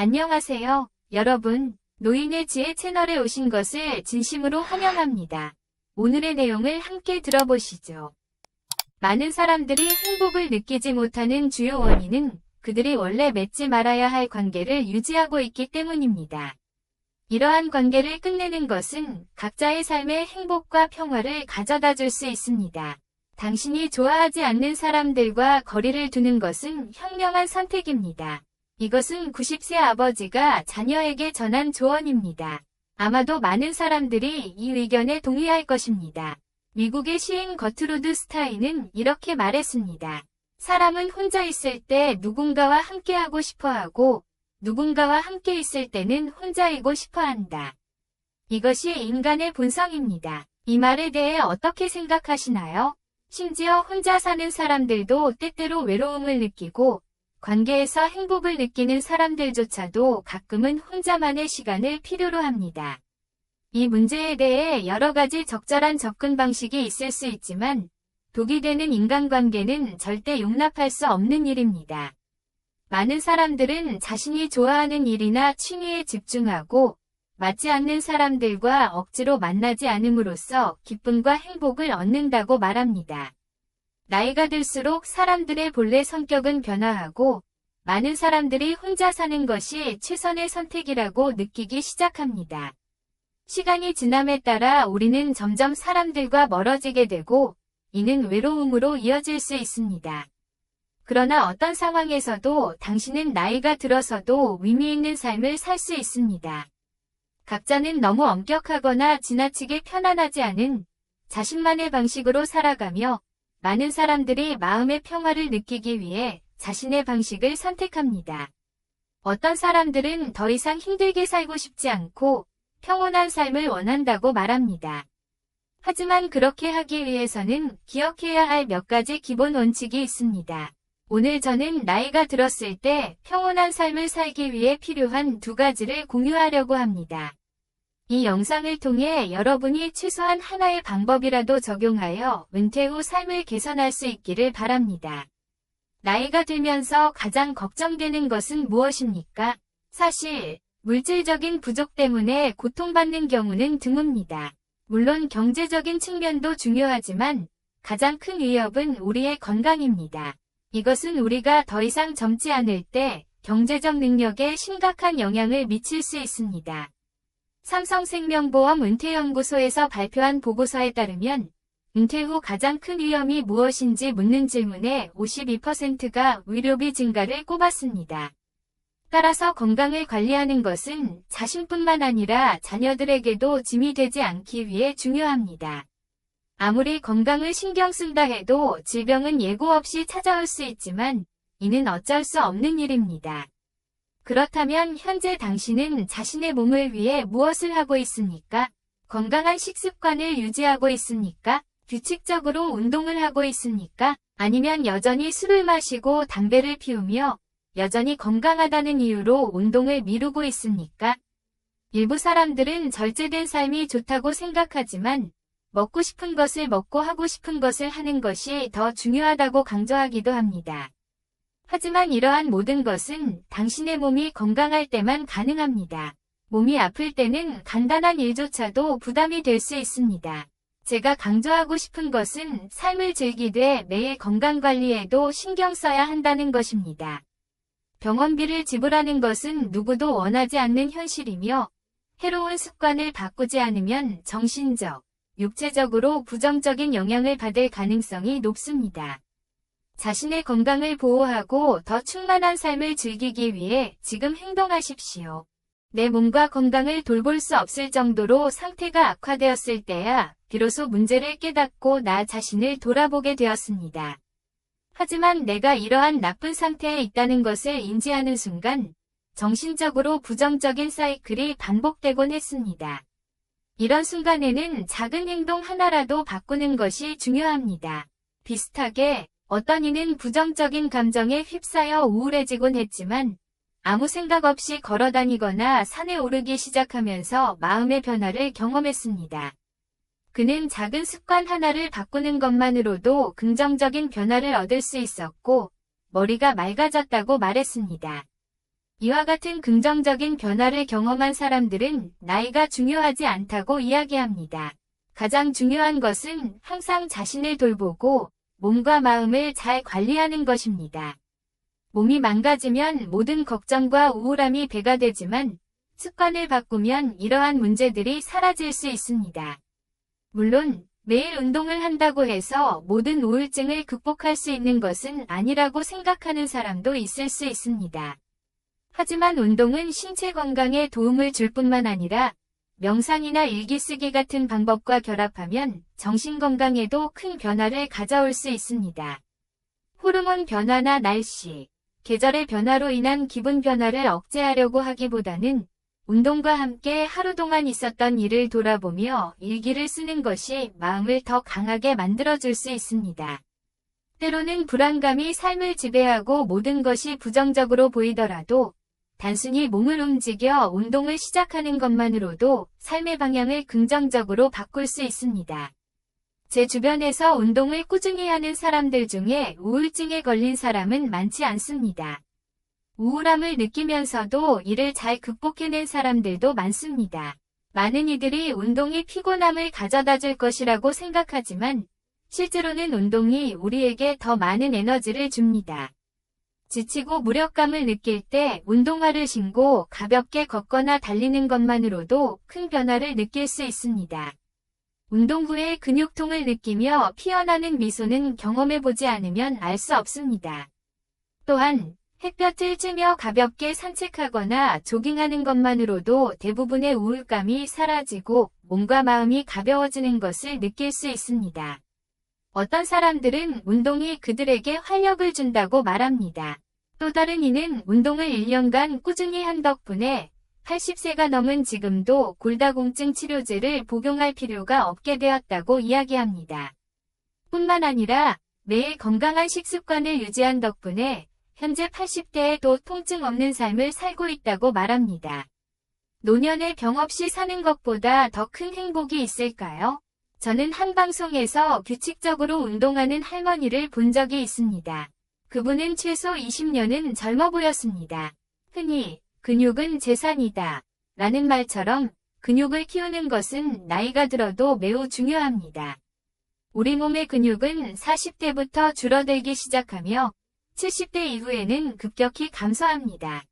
안녕하세요. 여러분, 노인의 지혜 채널에 오신 것을 진심으로 환영합니다. 오늘의 내용을 함께 들어보시죠. 많은 사람들이 행복을 느끼지 못하는 주요 원인은 그들이 원래 맺지 말아야 할 관계를 유지하고 있기 때문입니다. 이러한 관계를 끝내는 것은 각자의 삶의 행복과 평화를 가져다 줄 수 있습니다. 당신이 좋아하지 않는 사람들과 거리를 두는 것은 현명한 선택입니다. 이것은 90세 아버지가 자녀에게 전한 조언입니다. 아마도 많은 사람들이 이 의견에 동의할 것입니다. 미국의 시인 거트루드 스타인은 이렇게 말했습니다. 사람은 혼자 있을 때 누군가와 함께하고 싶어 하고 누군가와 함께 있을 때는 혼자이고 싶어 한다. 이것이 인간의 본성입니다. 이 말에 대해 어떻게 생각하시나요? 심지어 혼자 사는 사람들도 때때로 외로움을 느끼고 관계에서 행복을 느끼는 사람들조차도 가끔은 혼자만의 시간을 필요로 합니다. 이 문제에 대해 여러 가지 적절한 접근 방식이 있을 수 있지만 독이 되는 인간관계는 절대 용납할 수 없는 일입니다. 많은 사람들은 자신이 좋아하는 일이나 취미에 집중하고 맞지 않는 사람들과 억지로 만나지 않음으로써 기쁨과 행복을 얻는다고 말합니다. 나이가 들수록 사람들의 본래 성격은 변화하고 많은 사람들이 혼자 사는 것이 최선의 선택이라고 느끼기 시작합니다. 시간이 지남에 따라 우리는 점점 사람들과 멀어지게 되고 이는 외로움으로 이어질 수 있습니다. 그러나 어떤 상황에서도 당신은 나이가 들어서도 의미 있는 삶을 살 수 있습니다. 각자는 너무 엄격하거나 지나치게 편안하지 않은 자신만의 방식으로 살아가며 많은 사람들이 마음의 평화를 느끼기 위해 자신의 방식을 선택합니다. 어떤 사람들은 더 이상 힘들게 살고 싶지 않고 평온한 삶을 원한다고 말합니다. 하지만 그렇게 하기 위해서는 기억해야 할 몇 가지 기본 원칙이 있습니다. 오늘 저는 나이가 들었을 때 평온한 삶을 살기 위해 필요한 두 가지를 공유하려고 합니다. 이 영상을 통해 여러분이 최소한 하나의 방법이라도 적용하여 은퇴 후 삶을 개선할 수 있기를 바랍니다. 나이가 들면서 가장 걱정되는 것은 무엇입니까? 사실 물질적인 부족 때문에 고통받는 경우는 드뭅니다. 물론 경제적인 측면도 중요하지만 가장 큰 위협은 우리의 건강입니다. 이것은 우리가 더 이상 젊지 않을 때 경제적 능력에 심각한 영향을 미칠 수 있습니다. 삼성생명보험 은퇴연구소에서 발표한 보고서에 따르면 은퇴 후 가장 큰 위험이 무엇인지 묻는 질문에 52%가 의료비 증가를 꼽았습니다. 따라서 건강을 관리하는 것은 자신뿐만 아니라 자녀들에게도 짐이 되지 않기 위해 중요합니다. 아무리 건강을 신경 쓴다 해도 질병은 예고 없이 찾아올 수 있지만 이는 어쩔 수 없는 일입니다. 그렇다면 현재 당신은 자신의 몸을 위해 무엇을 하고 있습니까? 건강한 식습관을 유지하고 있습니까? 규칙적으로 운동을 하고 있습니까? 아니면 여전히 술을 마시고 담배를 피우며 여전히 건강하다는 이유로 운동을 미루고 있습니까? 일부 사람들은 절제된 삶이 좋다고 생각하지만 먹고 싶은 것을 먹고 하고 싶은 것을 하는 것이 더 중요하다고 강조하기도 합니다. 하지만 이러한 모든 것은 당신의 몸이 건강할 때만 가능합니다. 몸이 아플 때는 간단한 일조차도 부담이 될 수 있습니다. 제가 강조하고 싶은 것은 삶을 즐기되 매일 건강관리에도 신경 써야 한다는 것입니다. 병원비를 지불하는 것은 누구도 원하지 않는 현실이며 해로운 습관을 바꾸지 않으면 정신적, 육체적으로 부정적인 영향을 받을 가능성이 높습니다. 자신의 건강을 보호하고 더 충만한 삶을 즐기기 위해 지금 행동하십시오. 내 몸과 건강을 돌볼 수 없을 정도로 상태가 악화되었을 때야 비로소 문제를 깨닫고 나 자신을 돌아보게 되었습니다. 하지만 내가 이러한 나쁜 상태에 있다는 것을 인지하는 순간 정신적으로 부정적인 사이클이 반복되곤 했습니다. 이런 순간에는 작은 행동 하나라도 바꾸는 것이 중요합니다. 비슷하게 어떤 이는 부정적인 감정에 휩싸여 우울해지곤 했지만 아무 생각 없이 걸어다니거나 산에 오르기 시작하면서 마음의 변화를 경험했습니다. 그는 작은 습관 하나를 바꾸는 것만으로도 긍정적인 변화를 얻을 수 있었고 머리가 맑아졌다고 말했습니다. 이와 같은 긍정적인 변화를 경험한 사람들은 나이가 중요하지 않다고 이야기합니다. 가장 중요한 것은 항상 자신을 돌보고 몸과 마음을 잘 관리하는 것입니다. 몸이 망가지면 모든 걱정과 우울함이 배가 되지만 습관을 바꾸면 이러한 문제들이 사라질 수 있습니다. 물론 매일 운동을 한다고 해서 모든 우울증을 극복할 수 있는 것은 아니라고 생각하는 사람도 있을 수 있습니다. 하지만 운동은 신체 건강에 도움을 줄 뿐만 아니라 명상이나 일기 쓰기 같은 방법과 결합하면 정신 건강에도 큰 변화를 가져올 수 있습니다. 호르몬 변화나 날씨, 계절의 변화로 인한 기분 변화를 억제하려고 하기보다는 운동과 함께 하루 동안 있었던 일을 돌아보며 일기를 쓰는 것이 마음을 더 강하게 만들어줄 수 있습니다. 때로는 불안감이 삶을 지배하고 모든 것이 부정적으로 보이더라도 단순히 몸을 움직여 운동을 시작하는 것만으로도 삶의 방향을 긍정적으로 바꿀 수 있습니다. 제 주변에서 운동을 꾸준히 하는 사람들 중에 우울증에 걸린 사람은 많지 않습니다. 우울함을 느끼면서도 이를 잘 극복해낸 사람들도 많습니다. 많은 이들이 운동이 피곤함을 가져다 줄 것이라고 생각하지만 실제로는 운동이 우리에게 더 많은 에너지를 줍니다. 지치고 무력감을 느낄 때 운동화를 신고 가볍게 걷거나 달리는 것만으로도 큰 변화를 느낄 수 있습니다. 운동 후에 근육통을 느끼며 피어나는 미소는 경험해보지 않으면 알 수 없습니다. 또한 햇볕을 쬐며 가볍게 산책하거나 조깅하는 것만으로도 대부분의 우울감이 사라지고 몸과 마음이 가벼워지는 것을 느낄 수 있습니다. 어떤 사람들은 운동이 그들에게 활력을 준다고 말합니다. 또 다른 이는 운동을 1년간 꾸준히 한 덕분에 80세가 넘은 지금도 골다공증 치료제를 복용할 필요가 없게 되었다고 이야기합니다. 뿐만 아니라 매일 건강한 식습관을 유지한 덕분에 현재 80대에도 통증 없는 삶을 살고 있다고 말합니다. 노년에 병 없이 사는 것보다 더 큰 행복이 있을까요? 저는 한 방송에서 규칙적으로 운동하는 할머니를 본 적이 있습니다. 그분은 최소 20년은 젊어 보였습니다. 흔히 근육은 재산이다. 라는 말처럼 근육을 키우는 것은 나이가 들어도 매우 중요합니다. 우리 몸의 근육은 40대부터 줄어들기 시작하며 70대 이후에는 급격히 감소합니다.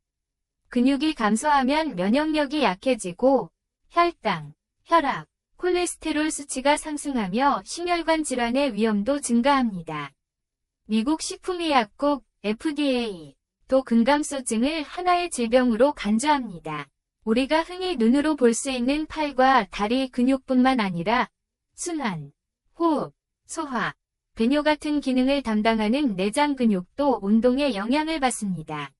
근육이 감소하면 면역력이 약해지고 혈당, 혈압, 콜레스테롤 수치가 상승하며 심혈관 질환의 위험도 증가합니다. 미국 식품의약국 FDA 도 근감소증을 하나의 질병으로 간주합니다. 우리가 흔히 눈으로 볼 수 있는 팔과 다리 근육뿐만 아니라 순환, 호흡, 소화, 배뇨 같은 기능을 담당하는 내장 근육도 운동에 영향을 받습니다.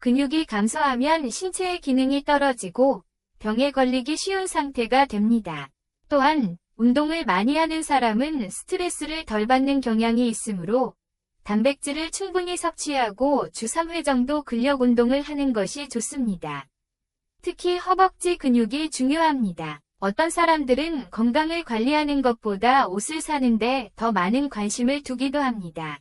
근육이 감소하면 신체의 기능이 떨어지고 병에 걸리기 쉬운 상태가 됩니다. 또한 운동을 많이 하는 사람은 스트레스를 덜 받는 경향이 있으므로 단백질을 충분히 섭취하고 주 3회 정도 근력 운동을 하는 것이 좋습니다. 특히 허벅지 근육이 중요합니다. 어떤 사람들은 건강을 관리하는 것보다 옷을 사는데 더 많은 관심을 두기도 합니다.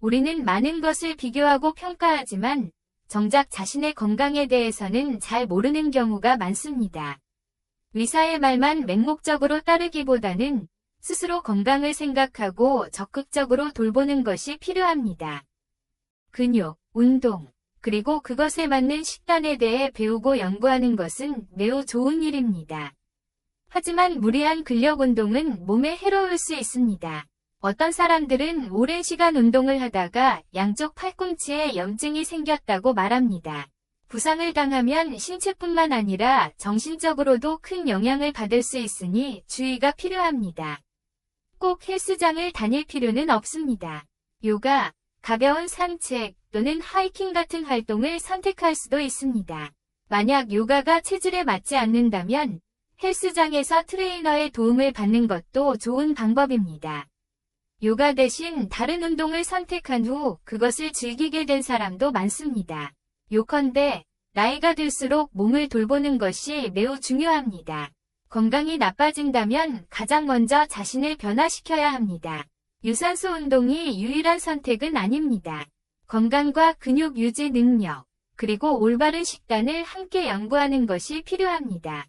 우리는 많은 것을 비교하고 평가하지만 정작 자신의 건강에 대해서는 잘 모르는 경우가 많습니다. 의사의 말만 맹목적으로 따르기보다는 스스로 건강을 생각하고 적극적으로 돌보는 것이 필요합니다. 근육, 운동, 그리고 그것에 맞는 식단에 대해 배우고 연구하는 것은 매우 좋은 일입니다. 하지만 무리한 근력 운동은 몸에 해로울 수 있습니다. 어떤 사람들은 오랜 시간 운동을 하다가 양쪽 팔꿈치에 염증이 생겼다고 말합니다. 부상을 당하면 신체뿐만 아니라 정신적으로도 큰 영향을 받을 수 있으니 주의가 필요합니다. 꼭 헬스장을 다닐 필요는 없습니다. 요가, 가벼운 산책 또는 하이킹 같은 활동을 선택할 수도 있습니다. 만약 요가가 체질에 맞지 않는다면 헬스장에서 트레이너의 도움을 받는 것도 좋은 방법입니다. 요가 대신 다른 운동을 선택한 후 그것을 즐기게 된 사람도 많습니다. 요컨대 나이가 들수록 몸을 돌보는 것이 매우 중요합니다. 건강이 나빠진다면 가장 먼저 자신을 변화시켜야 합니다. 유산소 운동이 유일한 선택은 아닙니다. 건강과 근육 유지 능력, 그리고 올바른 식단을 함께 연구하는 것이 필요합니다.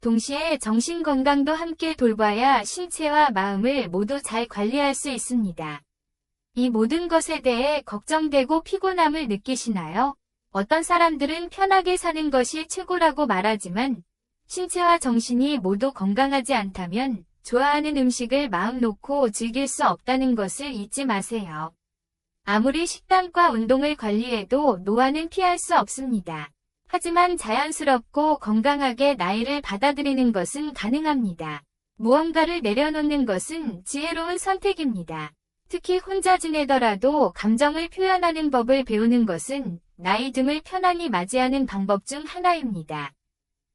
동시에 정신 건강도 함께 돌봐야 신체와 마음을 모두 잘 관리할 수 있습니다. 이 모든 것에 대해 걱정되고 피곤함을 느끼시나요? 어떤 사람들은 편하게 사는 것이 최고라고 말하지만 신체와 정신이 모두 건강하지 않다면 좋아하는 음식을 마음 놓고 즐길 수 없다는 것을 잊지 마세요. 아무리 식단과 운동을 관리해도 노화는 피할 수 없습니다. 하지만 자연스럽고 건강하게 나이를 받아들이는 것은 가능합니다. 무언가를 내려놓는 것은 지혜로운 선택입니다. 특히 혼자 지내더라도 감정을 표현하는 법을 배우는 것은 나이 듦을 편안히 맞이하는 방법 중 하나입니다.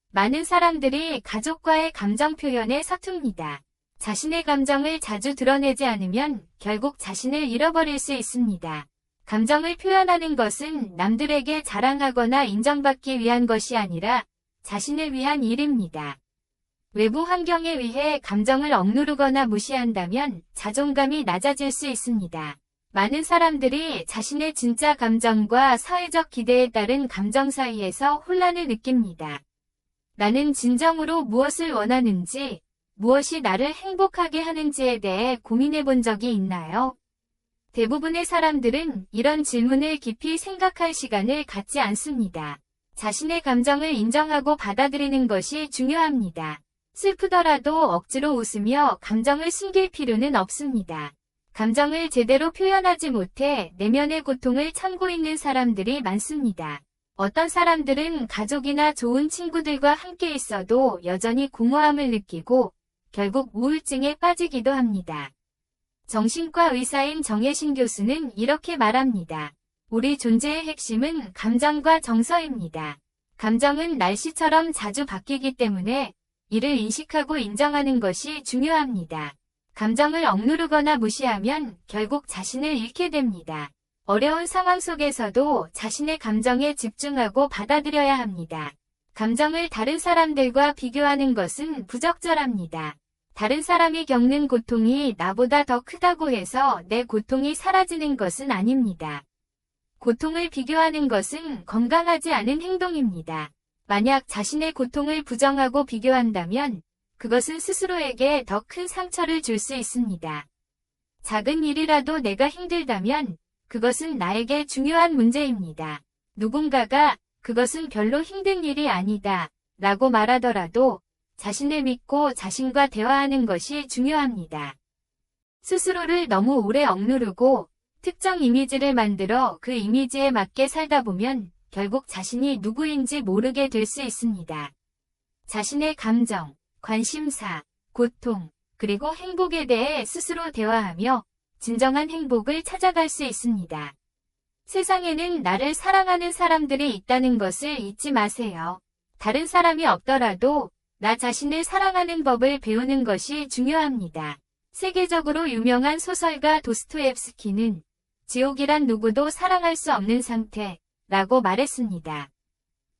많은 사람들이 가족과의 감정 표현에 서툽니다. 자신의 감정을 자주 드러내지 않으면 결국 자신을 잃어버릴 수 있습니다. 감정을 표현하는 것은 남들에게 자랑하거나 인정받기 위한 것이 아니라 자신을 위한 일입니다. 외부 환경에 의해 감정을 억누르거나 무시한다면 자존감이 낮아질 수 있습니다. 많은 사람들이 자신의 진짜 감정과 사회적 기대에 따른 감정 사이에서 혼란을 느낍니다. 나는 진정으로 무엇을 원하는지, 무엇이 나를 행복하게 하는지에 대해 고민해 본 적이 있나요? 대부분의 사람들은 이런 질문을 깊이 생각할 시간을 갖지 않습니다. 자신의 감정을 인정하고 받아들이는 것이 중요합니다. 슬프더라도 억지로 웃으며 감정을 숨길 필요는 없습니다. 감정을 제대로 표현하지 못해 내면의 고통을 참고 있는 사람들이 많습니다. 어떤 사람들은 가족이나 좋은 친구들과 함께 있어도 여전히 공허함을 느끼고 결국 우울증에 빠지기도 합니다. 정신과 의사인 정혜신 교수는 이렇게 말합니다. 우리 존재의 핵심은 감정과 정서입니다. 감정은 날씨처럼 자주 바뀌기 때문에 이를 인식하고 인정하는 것이 중요합니다. 감정을 억누르거나 무시하면 결국 자신을 잃게 됩니다. 어려운 상황 속에서도 자신의 감정에 집중하고 받아들여야 합니다. 감정을 다른 사람들과 비교하는 것은 부적절합니다. 다른 사람이 겪는 고통이 나보다 더 크다고 해서 내 고통이 사라지는 것은 아닙니다. 고통을 비교하는 것은 건강하지 않은 행동입니다. 만약 자신의 고통을 부정하고 비교한다면 그것은 스스로에게 더 큰 상처를 줄 수 있습니다. 작은 일이라도 내가 힘들다면 그것은 나에게 중요한 문제입니다. 누군가가 그것은 별로 힘든 일이 아니다 라고 말하더라도 자신을 믿고 자신과 대화하는 것이 중요합니다. 스스로를 너무 오래 억누르고 특정 이미지를 만들어 그 이미지에 맞게 살다 보면 결국 자신이 누구인지 모르게 될 수 있습니다. 자신의 감정, 관심사, 고통, 그리고 행복에 대해 스스로 대화하며 진정한 행복을 찾아갈 수 있습니다. 세상에는 나를 사랑하는 사람들이 있다는 것을 잊지 마세요. 다른 사람이 없더라도 나 자신을 사랑하는 법을 배우는 것이 중요합니다. 세계적으로 유명한 소설가 도스토옙스키는 지옥이란 누구도 사랑할 수 없는 상태 라고 말했습니다.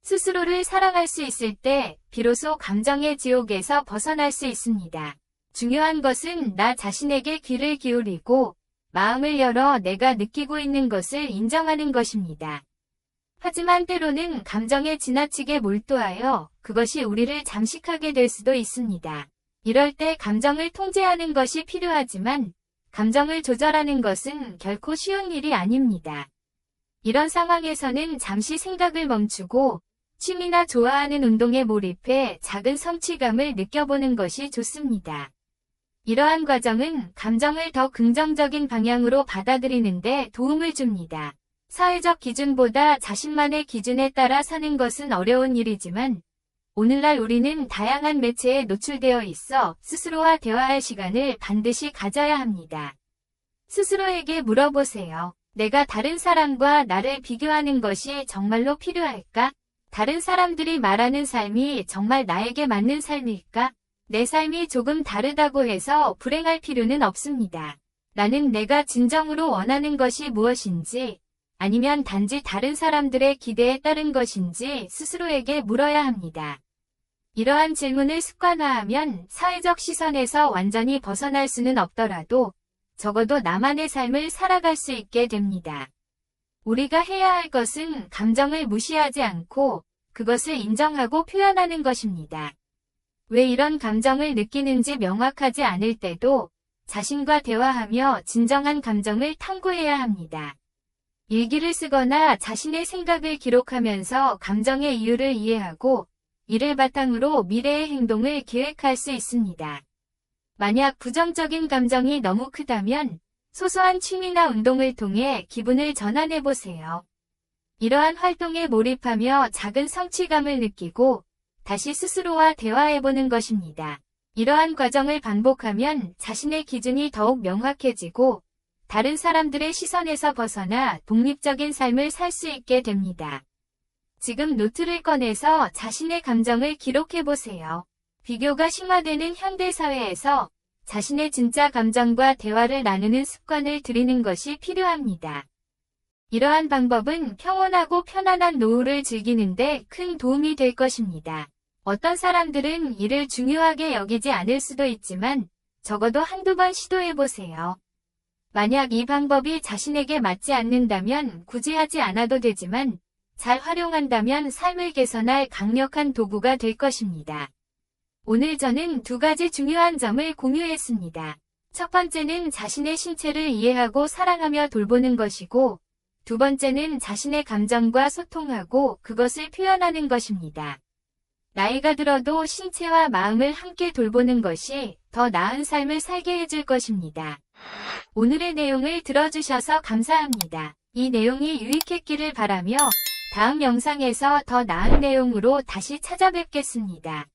스스로를 사랑할 수 있을 때 비로소 감정의 지옥에서 벗어날 수 있습니다. 중요한 것은 나 자신에게 귀를 기울이고 마음을 열어 내가 느끼고 있는 것을 인정하는 것입니다. 하지만 때로는 감정에 지나치게 몰두하여 그것이 우리를 잠식하게 될 수도 있습니다. 이럴 때 감정을 통제하는 것이 필요하지만 감정을 조절하는 것은 결코 쉬운 일이 아닙니다. 이런 상황에서는 잠시 생각을 멈추고 취미나 좋아하는 운동에 몰입해 작은 성취감을 느껴보는 것이 좋습니다. 이러한 과정은 감정을 더 긍정적인 방향으로 받아들이는데 도움을 줍니다. 사회적 기준보다 자신만의 기준에 따라 사는 것은 어려운 일이지만 오늘날 우리는 다양한 매체에 노출되어 있어 스스로와 대화할 시간을 반드시 가져야 합니다. 스스로에게 물어보세요. 내가 다른 사람과 나를 비교하는 것이 정말로 필요할까? 다른 사람들이 말하는 삶이 정말 나에게 맞는 삶일까? 내 삶이 조금 다르다고 해서 불행할 필요는 없습니다. 나는 내가 진정으로 원하는 것이 무엇인지, 아니면 단지 다른 사람들의 기대에 따른 것인지 스스로에게 물어야 합니다. 이러한 질문을 습관화하면 사회적 시선에서 완전히 벗어날 수는 없더라도 적어도 나만의 삶을 살아갈 수 있게 됩니다. 우리가 해야 할 것은 감정을 무시하지 않고 그것을 인정하고 표현하는 것입니다. 왜 이런 감정을 느끼는지 명확하지 않을 때도 자신과 대화하며 진정한 감정을 탐구해야 합니다. 일기를 쓰거나 자신의 생각을 기록하면서 감정의 이유를 이해하고 이를 바탕으로 미래의 행동을 계획할 수 있습니다. 만약 부정적인 감정이 너무 크다면 소소한 취미나 운동을 통해 기분을 전환해 보세요. 이러한 활동에 몰입하며 작은 성취감을 느끼고 다시 스스로와 대화해 보는 것입니다. 이러한 과정을 반복하면 자신의 기준이 더욱 명확해지고 다른 사람들의 시선에서 벗어나 독립적인 삶을 살 수 있게 됩니다. 지금 노트를 꺼내서 자신의 감정을 기록해 보세요. 비교가 심화되는 현대사회에서 자신의 진짜 감정과 대화를 나누는 습관을 들이는 것이 필요합니다. 이러한 방법은 평온하고 편안한 노후를 즐기는데 큰 도움이 될 것입니다. 어떤 사람들은 이를 중요하게 여기지 않을 수도 있지만 적어도 한두 번 시도해 보세요. 만약 이 방법이 자신에게 맞지 않는다면 굳이 하지 않아도 되지만 잘 활용한다면 삶을 개선할 강력한 도구가 될 것입니다. 오늘 저는 두 가지 중요한 점을 공유했습니다. 첫 번째는 자신의 신체를 이해하고 사랑하며 돌보는 것이고, 두 번째는 자신의 감정과 소통하고 그것을 표현하는 것입니다. 나이가 들어도 신체와 마음을 함께 돌보는 것이 더 나은 삶을 살게 해줄 것입니다. 오늘의 내용을 들어주셔서 감사합니다. 이 내용이 유익했기를 바라며 다음 영상에서 더 나은 내용으로 다시 찾아뵙겠습니다.